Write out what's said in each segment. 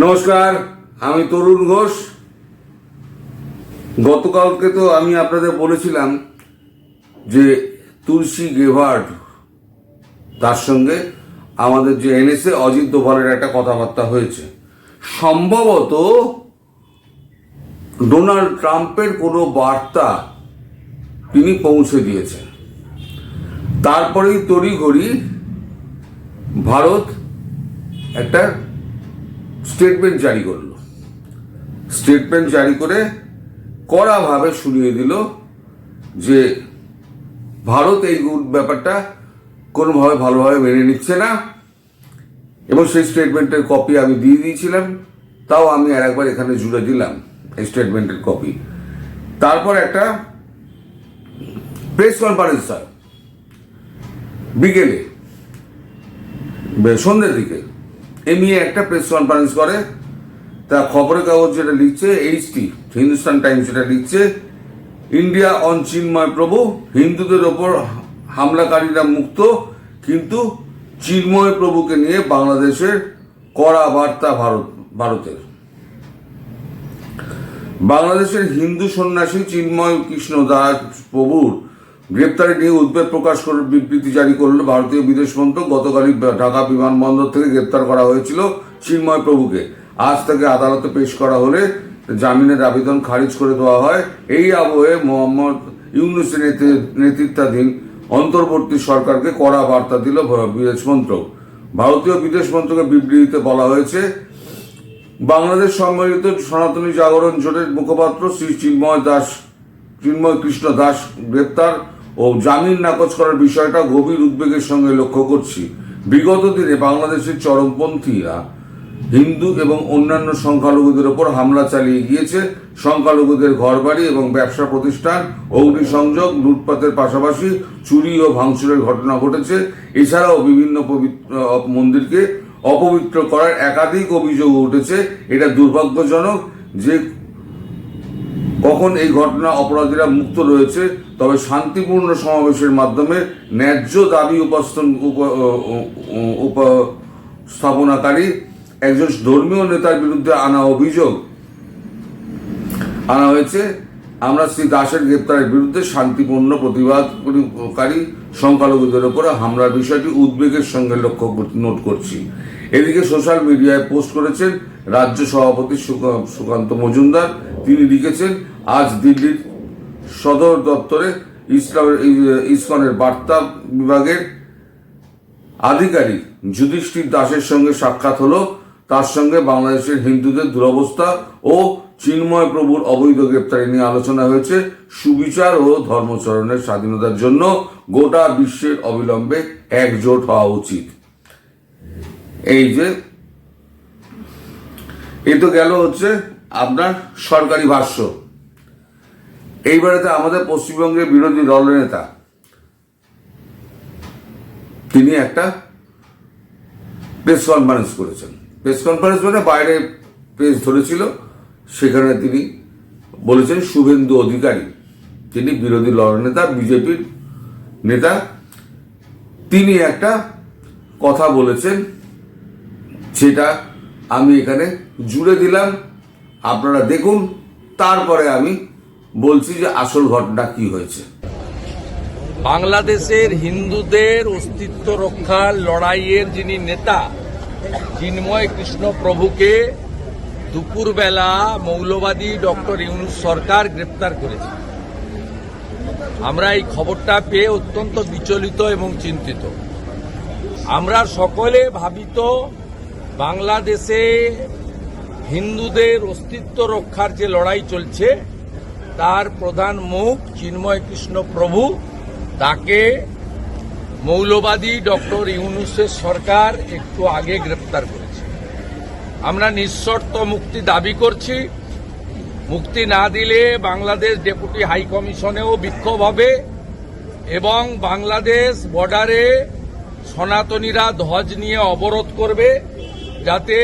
নমস্কার, আমি তরুণ ঘোষ। গতকালকে তো আমি আপনাদের বলেছিলাম যে তুলসী গেভার্ড, তার সঙ্গে আমাদের যে এনএসএ অজিত দোভালের একটা কথাবার্তা হয়েছে। সম্ভবত ডোনাল্ড ট্রাম্পের কোনো বার্তা তিনি পৌঁছে দিয়েছেন। তারপরেই তড়িঘড়ি ভারত একটা স্টেটমেন্ট জারি করল। স্টেটমেন্ট জারি করে কড়াভাবে শুনিয়ে দিল যে ভারত এই ব্যাপারটা কোনোভাবে ভালোভাবে মেনে নিচ্ছে না এবং সেই স্টেটমেন্টের কপি আমি দিয়ে দিয়েছিলাম, তাও আমি আর একবার এখানে জুড়ে দিলাম এই স্টেটমেন্টের কপি তারপর একটা প্রেস কনফারেন্স হয়, বিকেলে, সন্ধ্যের দিকে। এ একটা প্রেস কনফারেন্স করে, তা খবরের কাগজ যেটা লিখছে এইচটি হিন্দুস্তান টাইমস যেটা লিখছে ইন্ডিয়া অন চিন্ময় প্রভু হিন্দুদের ওপর হামলাকারীরা মুক্ত, কিন্তু চিন্ময় প্রভুকে নিয়ে বাংলাদেশের কড়া বার্তা ভারত, ভারতের। বাংলাদেশের হিন্দু সন্ন্যাসী চিন্ময় কৃষ্ণ দাস প্রভুর গ্রেপ্তারি নিয়ে উদ্বেগ প্রকাশ করে বিবৃতি জারি করল ভারতীয় বিদেশ মন্ত্রক। গতকালই ঢাকা বিমানবন্দর থেকে গ্রেপ্তার করা হয়েছিল চিন্ময় প্রভুকে। আজ তাকে আদালতে পেশ করা হলে জামিনের আবেদন খারিজ করে দেওয়া হয়। এই আবহে মোহাম্মদ ইউনুসের নেতৃ- নেতৃত্বাধীন অন্তর্বর্তী সরকারকে কড়া বার্তা দিল বিদেশ মন্ত্রক। ভারতীয় বিদেশ মন্ত্রকের বিবৃতিতে বলা হয়েছে, বাংলাদেশ সম্মিলিত সনাতনী জাগরণ জোটের মুখপাত্র শ্রী চিন্ময় দাস চিন্ময় কৃষ্ণ দাস গ্রেপ্তার ও জামিন নাকচ করার বিষয়টা গভীর উদ্বেগের সঙ্গে লক্ষ্য করছি। বিগত দিনে বাংলাদেশের চরমপন্থীরা হিন্দু এবং অন্যান্য সংখ্যালঘুদের ওপর হামলা চালিয়ে গিয়েছে। সংখ্যালঘুদের ঘরবাড়ি এবং ব্যবসা প্রতিষ্ঠান, অগ্নিসংযোগ, লুটপাতের পাশাপাশি চুরি ও ভাঙচুরের ঘটনা ঘটেছে। এছাড়াও বিভিন্ন মন্দিরকে অপবিত্র করার একাধিক অভিযোগ উঠেছে। এটা দুর্ভাগ্যজনক যে কখন এই ঘটনা অপরাধীরা মুক্ত রয়েছে তবে শান্তিপূর্ণ সমাবেশের মাধ্যমে ন্যায্য দাবি উপস্থাপন, উপ- উপস্থাপনাকারী একজন ধর্মীয় নেতার বিরুদ্ধে আনা অভিযোগ আনা হয়েছে। আমরা শ্রী দাসের গ্রেপ্তারের বিরুদ্ধে শান্তিপূর্ণ প্রতিবাদকারী সংখ্যালঘুদের ওপরে হামলার বিষয়টি উদ্বেগের সঙ্গে লক্ষ্য নোট করছি। এদিকে সোশ্যাল মিডিয়ায় পোস্ট করেছেন রাজ্য সভাপতি সুকা- সুকান্ত মজুমদার। তিনি লিখেছেন, আজ দিল্লির সদর দপ্তরে ইসলামের ইসকনের বার্তা বিভাগের আধিকারিক যুধিষ্ঠির দাসের সঙ্গে সাক্ষাৎ হলো। তার সঙ্গে বাংলাদেশের হিন্দুদের দুরবস্থা ও চিন্ময় প্রভুর অবৈধ গ্রেপ্তারি নিয়ে আলোচনা হয়েছে। সুবিচার ও ধর্মচরণের স্বাধীনতার জন্য গোটা বিশ্বের অবিলম্বে একজোট হওয়া উচিত। এই যে এ তো গেল হচ্ছে আপনার সরকারি ভাষ্য। এইবারেতে আমাদের পশ্চিমবঙ্গের বিরোধী দলনেতা তিনি একটা প্রেস কনফারেন্স করেছেন। প্রেস কনফারেন্স মানে বাইরে প্রেস ধরেছিল, সেখানে তিনি বলেছেন শুভেন্দু অধিকারী, তিনি বিরোধী নেতা, বিজেপির নেতা, তিনি একটা কথা বলেছেন সেটা আমি এখানে জুড়ে দিলাম। আপনারা দেখুন, তারপরে আমি বলছি যে আসল ঘটনা কি হয়েছে। বাংলাদেশের হিন্দুদের অস্তিত্ব রক্ষার লড়াইয়ের যিনি নেতা, চিন্ময় কৃষ্ণ প্রভুকে দুপুরবেলা মৌলবাদী ডক্টর ইউনুস সরকার গ্রেপ্তার করেছে। আমরা এই খবরটা পেয়ে অত্যন্ত বিচলিত এবং চিন্তিত। আমরা সকলে ভাবিত, বাংলাদেশে হিন্দুদের অস্তিত্ব রক্ষার যে লড়াই চলছে তার প্রধান মুখ চিন্ময় কৃষ্ণ প্রভু। তাকে মৌলবাদী ডক্টর ইউনুসের সরকার একটু আগে গ্রেপ্তার করেছে। আমরা নিঃশর্ত মুক্তি দাবি করছি। মুক্তি না দিলে বাংলাদেশ ডেপুটি হাই কমিশনেও বিক্ষোভ হবে এবং বাংলাদেশ বর্ডারে সনাতনীরা ধ্বজ নিয়ে অবরোধ করবে যাতে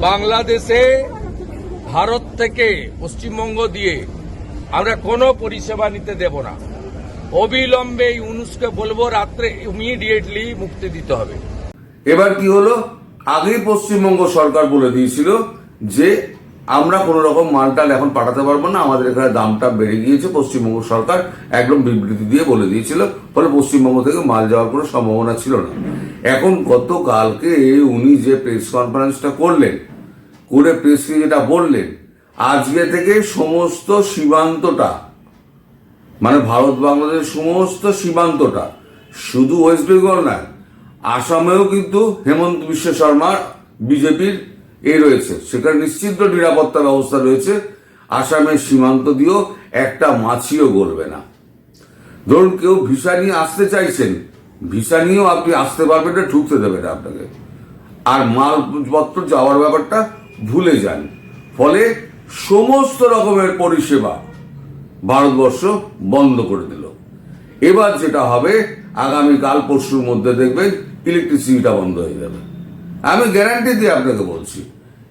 বাংলাদেশে ভারত থেকে পশ্চিমবঙ্গ দিয়ে আমরা কোনো পরিষেবা নিতে দেব না। অবিলম্বে ইউনুসকে বলব, রাত্রে ইমিডিয়েটলি মুক্তি দিতে হবে। এবার কি হলো? আগেই পশ্চিমবঙ্গ সরকার বলে দিয়েছিল যে আমরা কোনো রকম মালটাল এখন পাঠাতে পারব না। আমাদের এখানে দামটা বেড়ে গিয়েছে। পশ্চিমবঙ্গ সরকার একদম বিবৃতি দিয়ে বলে দিয়েছিল। ফলে পশ্চিমবঙ্গ থেকে মাল যাওয়ার কোনো সম্ভাবনা ছিল না। এখন গতকালকে উনি যে প্রেস কনফারেন্সটা করলেন করে প্রেসকে যেটা বললেন, আজকে থেকে সমস্ত সীমান্তটা মানে ভারত বাংলাদেশ সমস্ত সীমান্তটা, শুধু ওয়েস্ট বেঙ্গল নয়, আসামেও কিন্তু হেমন্ত বিশ্ব শর্মা বিজেপির এ রয়েছে। সেখানে নিশ্চিত নিরাপত্তা ব্যবস্থা রয়েছে। আসামের সীমান্ত দিয়েও একটা মাছিও গড়বে না। ধরুন কেউ ভিসা নিয়ে আসতে চাইছেন, ভিসা নিয়েও আপনি আসতে পারবেন না, ঢুকতে দেবে না আপনাকে। আর মালপত্র যাওয়ার ব্যাপারটা ভুলে যান। ফলে সমস্ত রকমের পরিষেবা ভারতবর্ষ বন্ধ করে দিল। এবার যেটা হবে আগামী কাল পরশুর মধ্যে দেখবেন ইলেকট্রিসিটিটা বন্ধ হয়ে যাবে। আমি গ্যারান্টি দিয়ে আপনাকে বলছি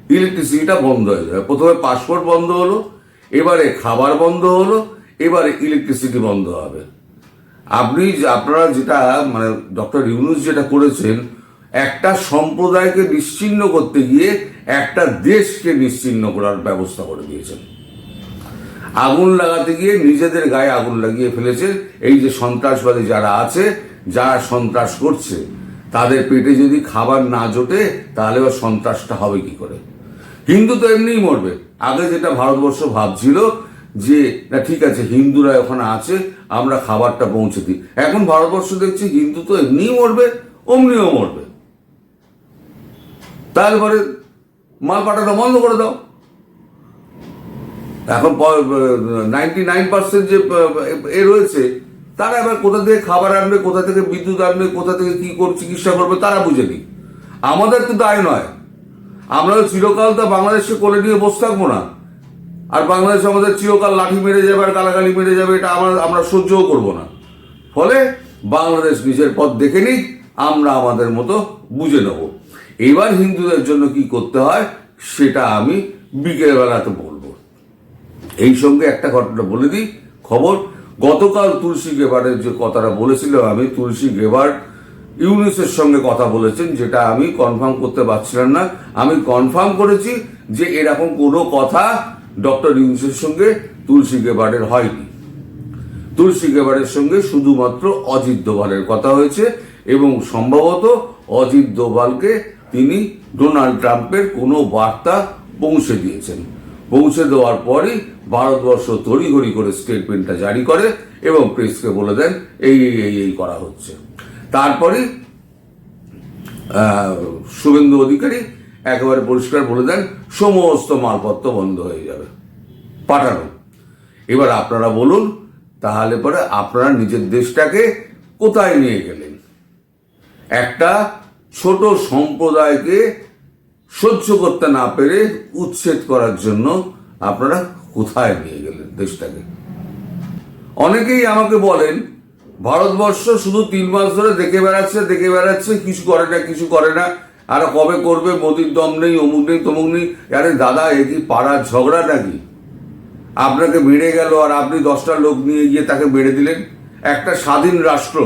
ইলেকট্রিসিটিটা বন্ধ হয়ে যাবে। প্রথমে পাসপোর্ট বন্ধ হলো, এবারে খাবার বন্ধ হলো, এবারে ইলেকট্রিসিটি বন্ধ হবে। আপনি আপনারা যেটা মানে ডক্টর ইউনুস যেটা করেছেন একটা সম্প্রদায়কে নিশ্চিহ্ন করতে গিয়ে একটা দেশকে নিশ্চিহ্ন করার ব্যবস্থা করে দিয়েছেন। আগুন লাগাতে গিয়ে নিজেদের গায়ে আগুন লাগিয়ে ফেলেছে। এই যে সন্ত্রাসবাদী যারা আছে, যারা সন্ত্রাস করছে, তাদের পেটে যদি খাবার না জোটে, তাহলে ওর সন্ত্রাসটা হবে কি করে? হিন্দু তো এমনিই মরবে। আগে যেটা ভারতবর্ষ ভাবছিল যে, না, ঠিক আছে, হিন্দুরা ওখানে আছে, আমরা খাবারটা পৌঁছে দিই। এখন ভারতবর্ষ দেখছি হিন্দু তো এমনিই মরবে, অমনিও মরবে। তারপরে মাল পাঠানো বন্ধ করে দাও। এখন নাইনটি নাইন পার্সেন্ট যে এ রয়েছে, তারা এবার কোথা থেকে খাবার আনবে, কোথা থেকে বিদ্যুৎ আনবে, কোথা থেকে কি করে চিকিৎসা করবে, তারা বুঝে নি আমাদের তো দায় নয়। আমরা চিরকাল তো বাংলাদেশকে কোলে নিয়ে বসে থাকব না। আর বাংলাদেশ আমাদের চিরকাল লাঠি মেরে যাবে আর গালাগালি মেরে যাবে, এটা আমরা আমরা সহ্যও করব না। ফলে বাংলাদেশ নিজের পথ দেখে নিক, আমরা আমাদের মতো বুঝে নেব। এবার হিন্দুদের জন্য কি করতে হয়, সেটা আমি বিকেলবেলাতে বলব। এই সঙ্গে একটা ঘটনা বলে দিই। খবর, গতকাল তুলসী গেবারের যে কথাটা বলেছিল আমি, তুলসী গেবার ইউনিসের সঙ্গে কথা বলেছেন, যেটা আমি কনফার্ম করতে পারছিলাম না। আমি কনফার্ম করেছি যে এরকম কোনো কথা ডক্টর ইউনিসের সঙ্গে তুলসী গেবারের হয়নি। তুলসী গেবারের সঙ্গে শুধুমাত্র অজিত দোভালের কথা হয়েছে এবং সম্ভবত অজিত দোভালকে তিনি ডোনাল্ড ট্রাম্পের কোনো বার্তা পৌঁছে দিয়েছেন। পৌঁছে দেওয়ার পরই ভারতবর্ষ তড়িঘড়ি করে স্টেটমেন্টটা জারি করে এবং প্রেসকে বলে দেন, এই এই এই করা হচ্ছে। তারপরে শুভেন্দু অধিকারী একেবারে পরিষ্কার বলে দেন, সমস্ত মালপত্র বন্ধ হয়ে যাবে। পাঠানো। এবার আপনারা বলুন, তাহলে পরে আপনারা নিজের দেশটাকে কোথায় নিয়ে গেলেন? একটা ছোট সম্প্রদায়কে সহ্য করতে না পেরে উচ্ছেদ করার জন্য আপনারা কোথায় নিয়ে গেলেন দেশটাকে? অনেকেই আমাকে বলেন, ভারতবর্ষ শুধু তিন মাস ধরে দেখে বেড়াচ্ছে দেখে বেড়াচ্ছে, কিছু করে না, কিছু করে না। আর কবে করবে, মোদির দম নেই, অমুক নেই, তমুক নেই? আরে দাদা, এ কি পাড়ার ঝগড়া নাকি? আপনাকে মেরে গেল আর আপনি দশটা লোক নিয়ে গিয়ে তাকে মেরে দিলেন? একটা স্বাধীন রাষ্ট্র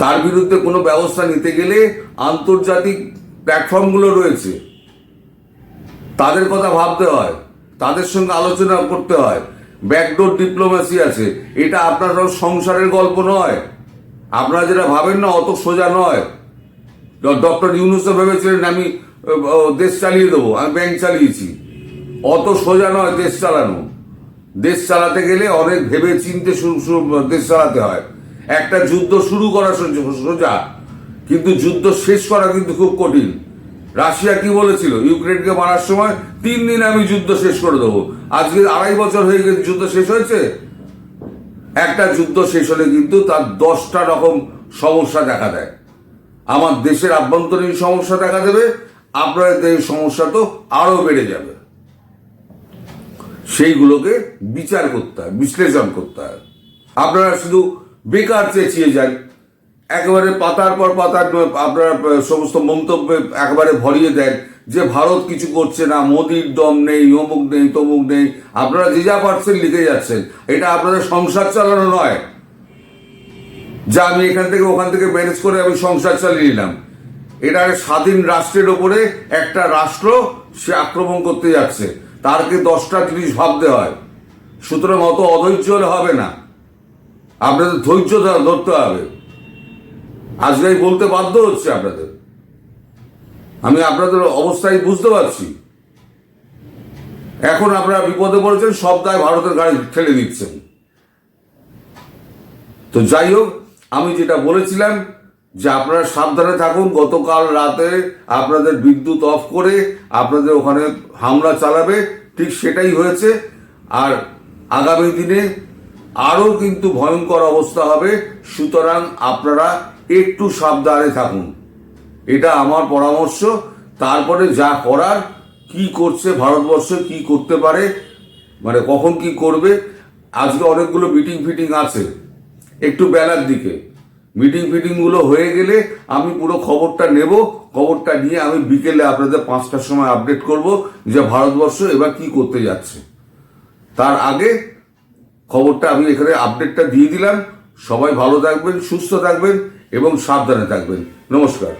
তার বিরুদ্ধে কোনো ব্যবস্থা নিতে গেলে আন্তর্জাতিক প্ল্যাটফর্মগুলো রয়েছে। তাদের কথা ভাবতে হয়, তাদের সঙ্গে আলোচনা করতে হয়। ব্যাকডোর ডিপ্লোমেসি আছে, এটা আপনার সংসারের গল্প নয়। আপনারা যেটা ভাবেন না, অত সোজা নয়। ডক্টর ইউনুসও ভেবেছিলেন আমি দেশ চালিয়ে দেবো, আমি ব্যাংক চালিয়েছি। অত সোজা নয় দেশ চালানো। দেশ চালাতে গেলে অনেক ভেবে চিনতে দেশ চালাতে হয়। একটা যুদ্ধ শুরু করা সোজা- কিন্তু যুদ্ধ শেষ করা কিন্তু খুব কঠিন। রাশিয়া কি বলেছিল? ইউক্রেনকে মারার সময় তিন দিন আমি যুদ্ধ শেষ করে দেবো। আজকে আড়াই বছর হয়ে গেছে, যুদ্ধ শেষ হয়েছে? একটা যুদ্ধ শেষ হলে কিন্তু তার দশটা রকম সমস্যা দেখা দেয়। আমার দেশের আভ্যন্তরীণ সমস্যা দেখা দেবে, আপনাদের এই সমস্যা তো আরও বেড়ে যাবে। সেইগুলোকে বিচার করতে হয়, বিশ্লেষণ করতে হয়। আপনারা শুধু বেকার চেঁচিয়ে যান একেবারে পাতার পর পাতার আপনারা, সমস্ত মন্তব্যে একেবারে ভরিয়ে দেন যে ভারত কিছু করছে না, মোদির দম নেই, অমুক নেই, তমুক নেই। আপনারা যে যা পারছেন লিখে যাচ্ছেন। এটা আপনাদের সংসার চালানো নয়। যা আমি এখান থেকে ওখান থেকে ম্যানেজ করে আমি সংসার চালিয়ে নিলাম। এটা স্বাধীন রাষ্ট্রের ওপরে একটা রাষ্ট্র সে আক্রমণ করতে যাচ্ছে। তারকে দশটা জিনিস ভাবতে হয়। সুতরাং অত অধৈর্য হবে না। আপনাদের ধৈর্য ধরতে হবে। আজকে বলতে বাধ্য হচ্ছে আপনাদের। আমি আপনাদের অবস্থায় বুঝতে পারছি। এখন আপনারা বিপদে পড়েছেন, সব ভারতের গাড়ি ঠেলে দিচ্ছেন। তো যাই হোক, আমি যেটা বলেছিলাম যে আপনারা সাবধানে থাকুন, গতকাল রাতে আপনাদের বিদ্যুৎ অফ করে আপনাদের ওখানে হামলা চালাবে, ঠিক সেটাই হয়েছে। আর আগামী দিনে আরও কিন্তু ভয়ঙ্কর অবস্থা হবে। সুতরাং আপনারা একটু সাবধানে থাকুন। এটা আমার পরামর্শ। তারপরে যা করার, কি করছে ভারতবর্ষ, কি করতে পারে মানে কখন কি করবে, আজকে অনেকগুলো মিটিং ফিটিং আছে। একটু বেলার দিকে। মিটিং ফিটিংগুলো হয়ে গেলে আমি পুরো খবরটা নেব। খবরটা নিয়ে আমি বিকেলে আপনাদের পাঁচটার সময় আপডেট করব যে ভারতবর্ষ এবার কি করতে যাচ্ছে। তার আগে খবরটা আমি এখানে আপডেটটা দিয়ে দিলাম। সবাই ভালো থাকবেন, সুস্থ থাকবেন এবং সাবধানে থাকবেন। নমস্কার।